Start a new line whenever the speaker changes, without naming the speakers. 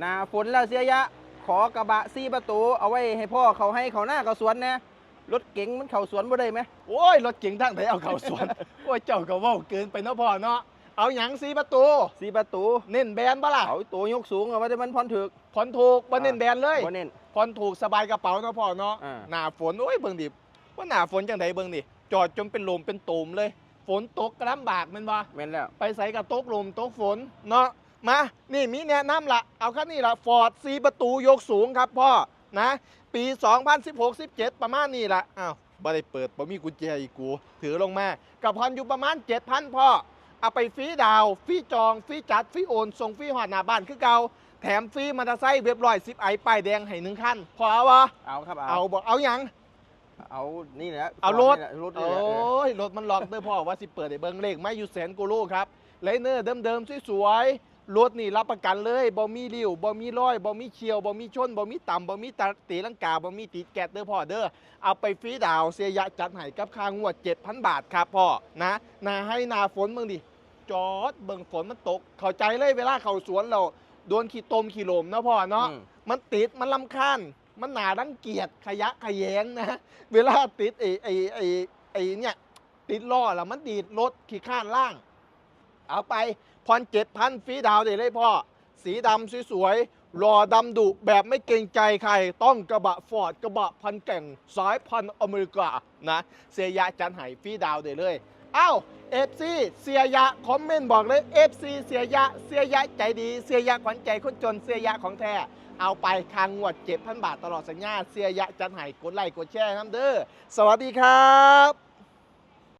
หนาฝนแล้วเสียยะ ขอกระบะซีประตู เอาไว้ให้พ่อเขาให้เขาหน้าเขาสวนนะรถเก๋งมันเขาสวนบ่ได้ไหม
โอ้ยรถเก๋งทั้งไหนเอาเข้าสวน โอ้ยเจ้าก็เว้าเกินไปเนาะพ่อเนาะเอาหยังสีประตู
ซีประตู
เน้นแบรนด์บ่ล่ะ
เอาตัวยกสูงเอาไว้แต่มันพอนถึก
ผ่อนถูกบ่เน้นแบรนด์เลย
บ่เน้น
ผ่อนถูกสบายกระเป๋าเนาะพ่อเนาะ
อ่า
หน้าฝนโอ้ยเบิ่งดิว่าหน้าฝนจังไดเบิ่งดิจอดจนเป็นลมเป็นตูมเลย ฝนตกกระลำบากแมันบ่
แม่นแล้ว
ไปใส่กับตกลมตกฝนเนาะ มา นี่มีแนะนำละเอาคันนี้ละฟอร์ดซีประตูยกสูงครับพ่อ นะ ปี 2016-17 ประมาณนี้ละอ้าวบ่ได้เปิดบ่มีกุญแจอีกกู ถือลงมา กับพรอยู่ประมาณ 7,000 พ่อ เอาไปฟรีดาวน์ฟรีจองฟรีจัดฟรีโอนส่งฟรีหอดหน้าบ้านคือเก่าแถมฟรีมอเตอร์ไซค์เว็บร้อยสิบไอป้ายแดงให้หนึ่งคันพอเอาวะ
เอาครับ
เอา
เอา
บอกเอาหยัง
เอานี่แหละ
เอารถ
นี่แหละรถ
โอ
นี่แหละเออ้
ยรถมันล็อกเด้อพ่อว่าสิเปิดไอ้เบิ้งเลขไม่อยู่แสนกูรูครับไลเนอร์เดิมๆสวยๆ รถนี่รับประกันเลยบ่มีริ้วบ่มีรอยบ่มีเฉียวบ่มีชนบ่มีต่ำบ่มีตาตีลังกาบ่มีติดแกตเด้อพ่อเด้อเอาไปฟรีดาวน์เสียยะจัดให้กับค่างวด 7,000 บาทครับพ่อนะนาให้นาฝนเบิ่งดิจอดเบิ่งฝนมันตก เข้าใจเลยเวลาเข้าสวนเราโดนขี้ตมขี้ลมนะพ่อเนาะ
อืม
มันติดมันลำคาญมันหนาดังเกียจขยะขยงนะเวลาติดไอ้ไอ้ไอ้ไอ้เนี่ยติดล้อแล้วมันดีดรถขี้ข้านล่าง เอาไปพรเจ็ดพันฟรีดาวน์ได้เลยพ่อ สีดำสวยๆรอดำดุแบบไม่เกรงใจใคร ต้องกระบะฟอร์ดกระบะพันแก่งสายพันอเมริกานะ เสียยะจันไหฟรีดาวน์ได้เลยเอ้าเอฟซีเสียยะคอมเมนต์บอกเลยเอฟซีเสียยะเสียยะใจดี เสียยะขวัญใจคนจนเสียยะของแท้เอาไปคางงวดเจ็ดพันบาทตลอดสัญญาเสียยะจันไหกดไลค์กดแชร์น้ำเด้อสวัสดีครับ